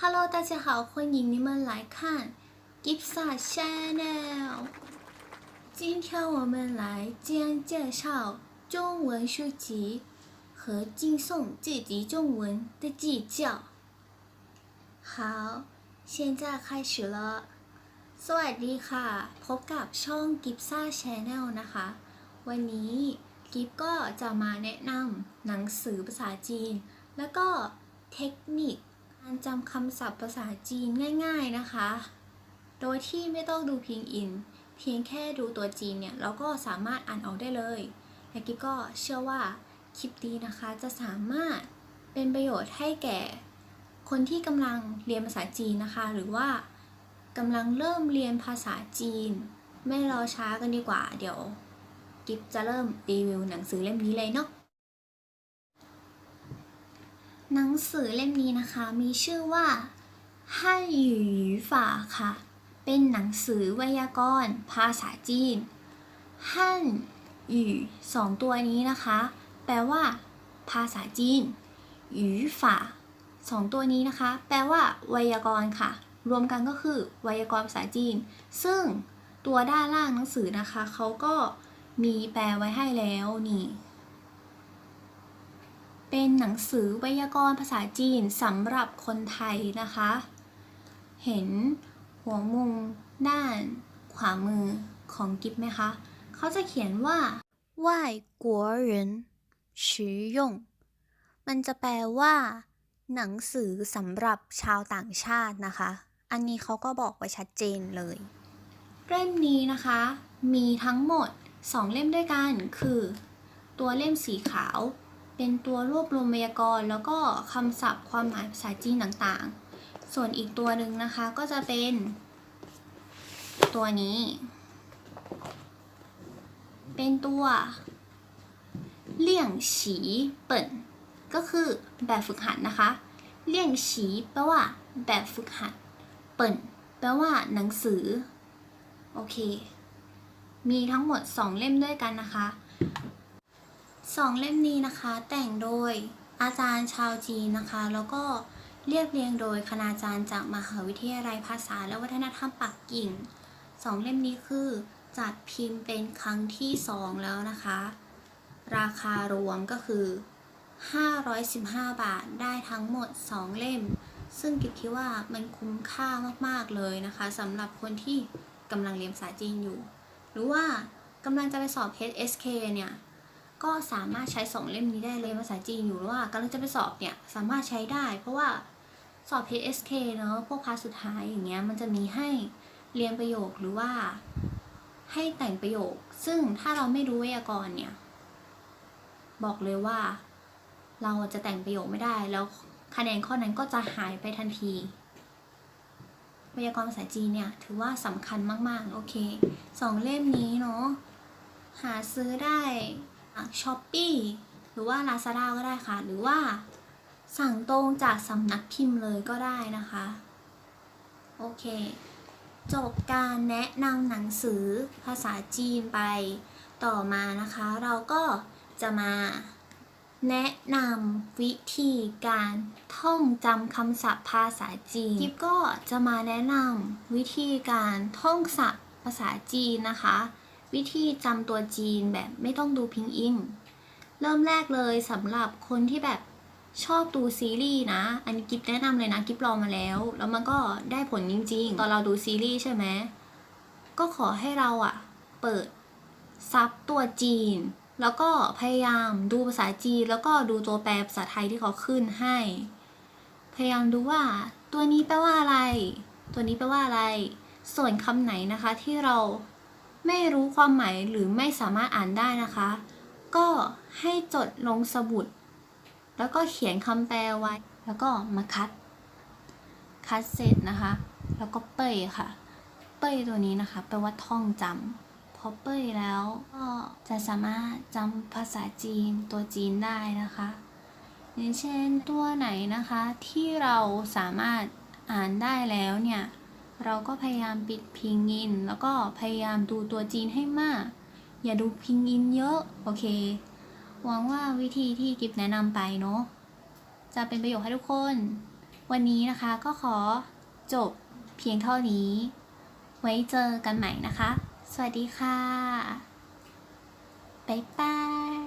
Hello，大家好，欢迎你们来看 Gipsa Channel。今天我们来将介绍中文书籍和敬颂这集中文的记教。好，现在开始了。สวัสดีค่ะ พบกับช่อง g i p s a Channel นะคะ วันนี้กิฟก็จะมาแนะนำหนังสือภาษาจีน แล้วก็เทคนิค การจำคำศัพท์ภาษาจีนง่าย ๆนะคะ โดยที่ไม่ต้องดูพิงอิน เพียงแค่ดูตัวจีนเนี่ยเราก็สามารถอ่านออกได้เลยและกิฟก็เชื่อว่าคลิปนี้นะคะจะสามารถเป็นประโยชน์ให้แก่ คนที่กำลังเรียนภาษาจีนนะคะ หรือว่ากำลังเริ่มเรียนภาษาจีน ไม่รอช้ากันดีกว่า เดี๋ยว กิฟจะเริ่มรีวิวหนังสือเล่มนี้เลยเนาะ หนังสือเล่มนี้นะคะ มีชื่อว่าฮั่นหยูหยูฝ่าค่ะ เป็นหนังสือไวยากรณ์ ภาษาจีนฮั่นหยูสองตัวนี้นะคะ แปลว่า ภาษาจีนหยูฝ่าสองตัวนี้นะคะ แปลว่า ไวยากรณ์ค่ะ รวมกันก็คือ ไวยากรณ์ภาษาจีน ซึ่งตัวด้านล่างหนังสือนะคะ เขาก็มีแปลไว้ให้แล้วนี่ เป็นหนังสือไวยากรณ์ภาษาจีนสำหรับคนไทยนะคะ เห็นหัวมุมด้านขวามือของกิฟไหมคะ เขาจะเขียนว่า外国人实用มันจะแปลว่า หนังสือสำหรับชาวต่างชาตินะคะ อันนี้เขาก็บอกไว้ชัดเจนเลย เล่มนี้นะคะ มีทั้งหมด 2 เล่มด้วยกัน คือ ตัวเล่มสีขาว เป็นตัวรวบรวมไวยากรณ์ แล้วก็คำศัพท์ความหมายภาษาจีนต่างๆ ส่วนอีกตัวหนึ่งนะคะก็จะเป็น ตัวนี้ เป็นตัวเลี่ยงฉีเปิ่นก็คือแบบฝึกหัดนะคะ เลี่ยงฉีแปลว่า แบบฝึกหัด เปิ่นแปลว่า หนังสือ โอเค มีทั้งหมด 2 เล่มด้วยกันนะคะ สองเล่มนี้นะคะแต่งโดยอาจารย์ชาวจีนนะคะ แล้วก็เรียบเรียงโดยคณาจารย์จากมหาวิทยาลัยภาษาและวัฒนธรรมปักกิ่งสองเล่มนี้คือจัดพิมพ์เป็นครั้งที่สองแล้วนะคะ ราคารวมก็คือ 515 บาทได้ทั้งหมด 2 เล่ม ซึ่งกิบคิดว่ามันคุ้มค่ามากๆเลยนะคะสำหรับคนที่กำลังเรียนภาษาจีนอยู่ หรือว่ากำลังจะไปสอบ HSK เนี่ย ก็สามารถใช้สองเล่มนี้ได้เลยภาษาจีนอยู่ว่ากำลังจะไปสอบเนี่ยสามารถใช้ได้ เพราะว่าสอบ HSK เนอะพวกพาร์ทสุดท้ายอย่างเงี้ยมันจะมีให้เรียนประโยคหรือว่าให้แต่งประโยค ซึ่งถ้าเราไม่รู้ไวยากรณ์เนี่ย บอกเลยว่า เราจะแต่งประโยคไม่ได้ แล้วคะแนนข้อนั้นก็จะหายไปทันทีไวยากรณ์ภาษาจีนเนี่ยถือว่าสำคัญมาก ๆ โอเคสองเล่มนี้เนาะหาซื้อได้ ช้อปปี้หรือว่า Lazada ก็ได้ค่ะ หรือว่าสั่งตรงจากสำนักพิมพ์เลยก็ได้นะคะ โอเค จบการแนะนำหนังสือภาษาจีนไปต่อมานะคะ เราก็จะมาแนะนำวิธีการท่องจำคำศัพท์ภาษาจีนกิฟก็จะมาแนะนำวิธีการท่องศัพท์ภาษาจีนนะคะ วิธีจำตัวจีนแบบไม่ต้องดูพิงอินเริ่มแรกเลยสำหรับคนที่แบบชอบดูซีรีส์นะ อันนี้กิฟแนะนำเลยนะกิฟลองมาแล้ว แล้วมันก็ได้ผลจริง ๆ ตอนเราดูซีรีส์ใช่ไหม ก็ขอให้เราอะเปิดซับตัวจีน แล้วก็พยายามดูภาษาจีน แล้วก็ดูตัวแปลภาษาไทยที่เขาขึ้นให้ พยายามดูว่า ตัวนี้แปลว่าอะไร ตัวนี้แปลว่าอะไร ส่วนคำไหนนะคะที่เรา ไม่รู้ความหมายหรือไม่สามารถอ่านได้นะคะ ก็ให้จดลงสมุด แล้วก็เขียนคำแปลไว้ แล้วก็มาคัด คัดเสร็จนะคะ แล้วก็เป้ยค่ะ เป้ยตัวนี้นะคะแปลว่าท่องจำพอเป้ยแล้วก็จะสามารถจำภาษาจีนตัวจีนได้นะคะอย่างเช่นตัวไหนนะคะที่เราสามารถอ่านได้แล้วเนี่ย เราก็พยายามปิดพิงอิน แล้วก็พยายามดูตัวจีนให้มาก อย่าดูพิงอินเยอะ โอเค หวังว่าวิธีที่กิฟแนะนำไปเนาะ จะเป็นประโยชน์ให้ทุกคน วันนี้นะคะก็ขอจบเพียงเท่านี้ ไว้เจอกันใหม่นะคะ สวัสดีค่ะ บ๊ายบาย